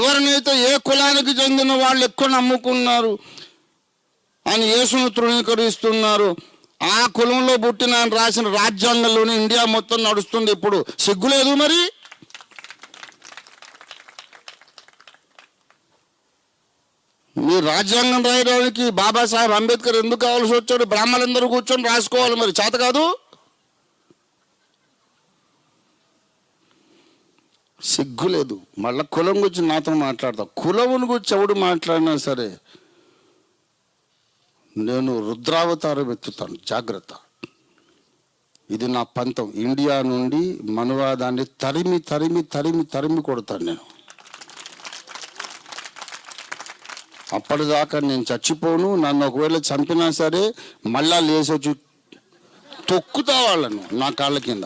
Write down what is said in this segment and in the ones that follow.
ఎవరినైతే ఏ కులానికి చెందిన వాళ్ళు ఎక్కువ నమ్ముకున్నారు అని యేసును తృణీకరిస్తున్నారు ఆ కులంలో పుట్టిన ఆయన రాసిన రాజ్యాంగంలోనే ఇండియా మొత్తం నడుస్తుంది. ఇప్పుడు సిగ్గులేదు మరి? మీ రాజ్యాంగం రాయడానికి బాబాసాహెబ్ అంబేద్కర్ ఎందుకు కావాల్సి వచ్చాడు? బ్రాహ్మణులందరూ కూర్చొని రాసుకోవాలి మరి. చేత కాదు? సిగ్గు లేదు మళ్ళీ కులం గురించి నాతో మాట్లాడతా. కులముని గురించి ఎవడు మాట్లాడినా సరే నేను రుద్రావతారం ఎత్తుతాను. జాగ్రత్త. ఇది నా పంతం. ఇండియా నుండి మనువాదాన్ని తరిమి తరిమి తరిమి తరిమి కొడతాను నేను. అప్పటిదాకా నేను చచ్చిపోను. నన్ను ఒకవేళ చంపినా సరే మళ్ళా లేచి వచ్చి తొక్కుతా వాళ్ళను నా కాళ్ళ కింద.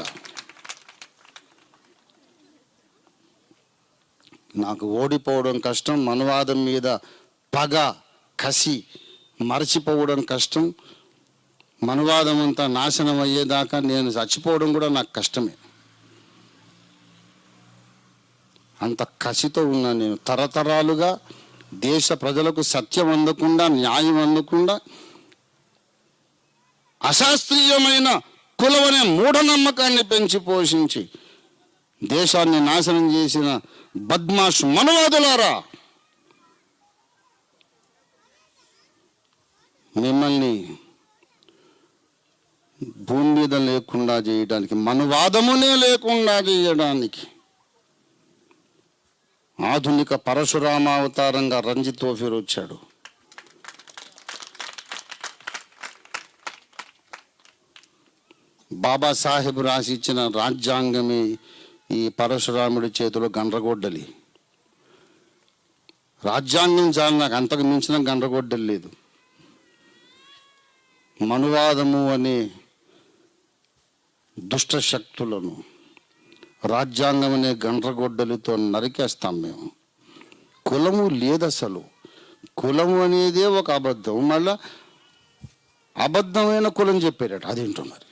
నాకు ఓడిపోవడం కష్టం అనువాదం మీద పగ కసి మరచిపోవడం కష్టం మనువాదం అంతా నాశనం అయ్యేదాకా నేను చచ్చిపోవడం కూడా నాకు కష్టమే. అంత కసితో ఉన్నా నేను. తరతరాలుగా దేశ ప్రజలకు సత్యం అందకుండా న్యాయం అందకుండా అశాస్త్రీయమైన కులమనే మూఢనమ్మకాన్ని పెంచి పోషించి దేశాన్ని నాశనం చేసిన బద్మాష్ మనవాదులారా! మిమ్మల్ని భూమి మీద లేకుండా చేయడానికి మనువాదమునే లేకుండా చేయడానికి ఆధునిక పరశురామావతారంగా రంజిత్ ఓఫీర్ వచ్చాడు. బాబాసాహెబ్ రాసి ఇచ్చిన రాజ్యాంగమే ఈ పరశురాముడి చేతిలో గండ్రగొడ్డలి. రాజ్యాంగం చాలా నాకు అంతకు మించిన గండ్రగొడ్డలి లేదు. మనువాదము అనే దుష్ట శక్తులను రాజ్యాంగం అనే గండ్రగొడ్డలితో నరికేస్తాం మేము. కులము లేదు అసలు కులము అనేదే ఒక అబద్ధం. మళ్ళా అబద్ధమైన కులం చెప్పారట అదేంటో మరి?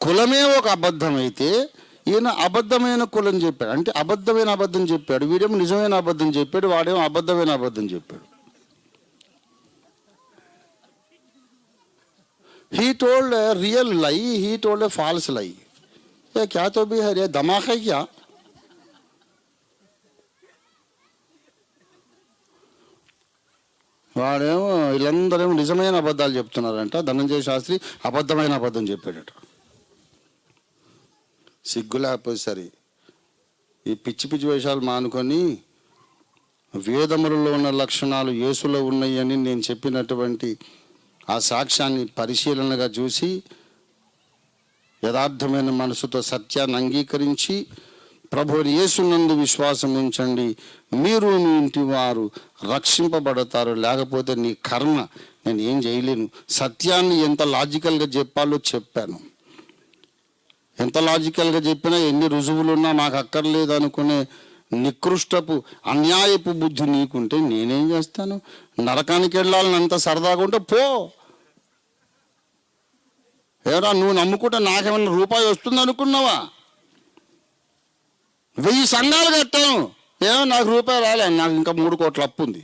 కులమే ఒక అబద్ధమైతే ఈయన అబద్ధమైన కులం చెప్పాడు. అంటే అబద్ధమైన అబద్ధం చెప్పాడు. వీడేమో నిజమైన అబద్ధం చెప్పాడు. వాడేమో అబద్ధమైన అబద్ధం చెప్పాడు. He told real lie he told false lie ఏ క్యాతో బిహార్ బి హరే క్యా? వాడేమో వీళ్ళందరేమో నిజమైన అబద్ధాలు చెప్తున్నారంట. ధనంజయ శాస్త్రి అబద్ధమైన అబద్ధం చెప్పాడట. సిగ్గు లేకపోతే సరే. ఈ పిచ్చి పిచ్చి వేషాలు మానుకొని వేదములలో ఉన్న లక్షణాలు యేసులో ఉన్నాయని నేను చెప్పినటువంటి ఆ సాక్ష్యాన్ని పరిశీలనగా చూసి యథార్థమైన మనసుతో సత్యాన్ని అంగీకరించి ప్రభువుని యేసునందు విశ్వాసం ఉంచండి. మీరు మీ ఇంటి వారు రక్షింపబడతారు. లేకపోతే నీ కర్మ నేను ఏం చేయలేను. సత్యాన్ని ఎంత లాజికల్గా చెప్పాలో చెప్పాను. ఎంత లాజికల్గా చెప్పినా ఎన్ని రుజువులు ఉన్నా మాకు అక్కర్లేదు అనుకునే నికృష్టపు అన్యాయపు బుద్ధి నీకుంటే నేనేం చేస్తాను? నరకానికి వెళ్ళాలని అంత సరదాగా ఉంటే పో! ఏరా నువ్వు నమ్ముకుంటే నాకేమైనా రూపాయి వస్తుంది అనుకున్నావా? వెయ్యి సంఘాలు కట్టాను. ఏమో నాకు రూపాయి రాలే. నాకు ఇంకా మూడు కోట్ల అప్పు ఉంది.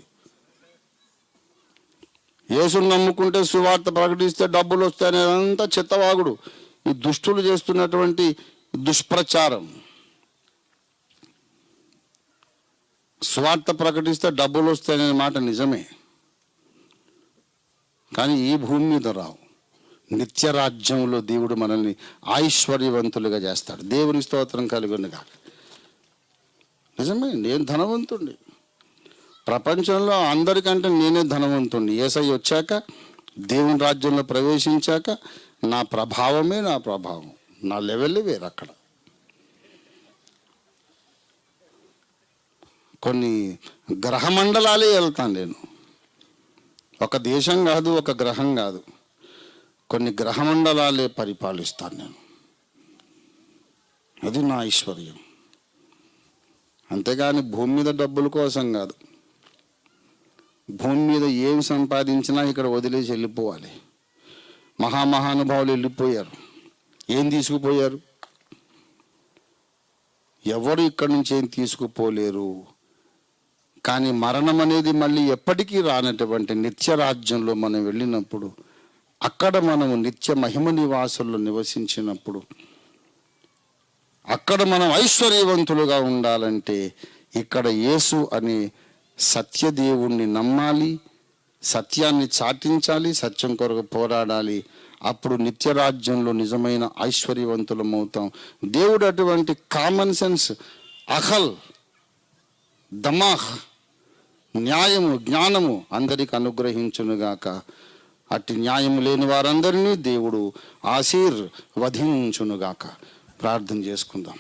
యేసును నమ్ముకుంటే సువార్త ప్రకటిస్తే డబ్బులు వస్తాయనేదంతా చిత్తవాగుడు. ఈ దుష్టులు చేస్తున్నటువంటి దుష్ప్రచారం. స్వార్థ ప్రకటిస్తే డబ్బులు వస్తాయనే మాట నిజమే. కానీ ఈ భూమి మీద రావు. నిత్య రాజ్యంలో దేవుడు మనల్ని ఐశ్వర్యవంతులుగా చేస్తాడు. దేవుని స్తోత్రం కలిగిన కాక నిజమే నేను ధనవంతుణ్ణి. ప్రపంచంలో అందరికంటే నేనే ధనవంతుణ్ణి. ఏసై వచ్చాక దేవుని రాజ్యంలో ప్రవేశించాక నా ప్రభావమే నా ప్రభావం. నా లెవెల్ వేరు అక్కడ. కొన్ని గ్రహమండలాలే వెళ్తాను నేను. ఒక దేశం కాదు ఒక గ్రహం కాదు. కొన్ని గ్రహమండలాలే పరిపాలిస్తాను నేను. అది నా ఐశ్వర్యం. అంతేగాని భూమి మీద డబ్బుల కోసం కాదు. భూమి మీద ఏమి సంపాదించినా ఇక్కడ వదిలేసి వెళ్ళిపోవాలి. మహామహానుభావులు వెళ్ళిపోయారు. ఏం తీసుకుపోయారు? ఎవరు ఇక్కడి నుంచి ఏం తీసుకుపోలేరు? కానీ మరణం అనేది మళ్ళీ ఎప్పటికీ రానటువంటి నిత్య రాజ్యంలో మనం వెళ్ళినప్పుడు అక్కడ మనము నిత్య మహిమ నివాసుల్లో నివసించినప్పుడు అక్కడ మనం ఐశ్వర్యవంతులుగా ఉండాలంటే ఇక్కడ యేసు అనే సత్యదేవుణ్ణి నమ్మాలి సత్యాన్ని చాటించాలి సత్యం కొరకు పోరాడాలి. అప్పుడు నిత్యరాజ్యంలో నిజమైన ఐశ్వర్యవంతులం అవుతాం దేవుడు అటువంటి కామన్ సెన్స్ అహల్ దమాహ్ న్యాయము జ్ఞానము అందరికి అనుగ్రహించునుగాక. అట్టి న్యాయము లేని వారందరినీ దేవుడు ఆశీర్ వధించునుగాక ప్రార్థన చేసుకుందాం.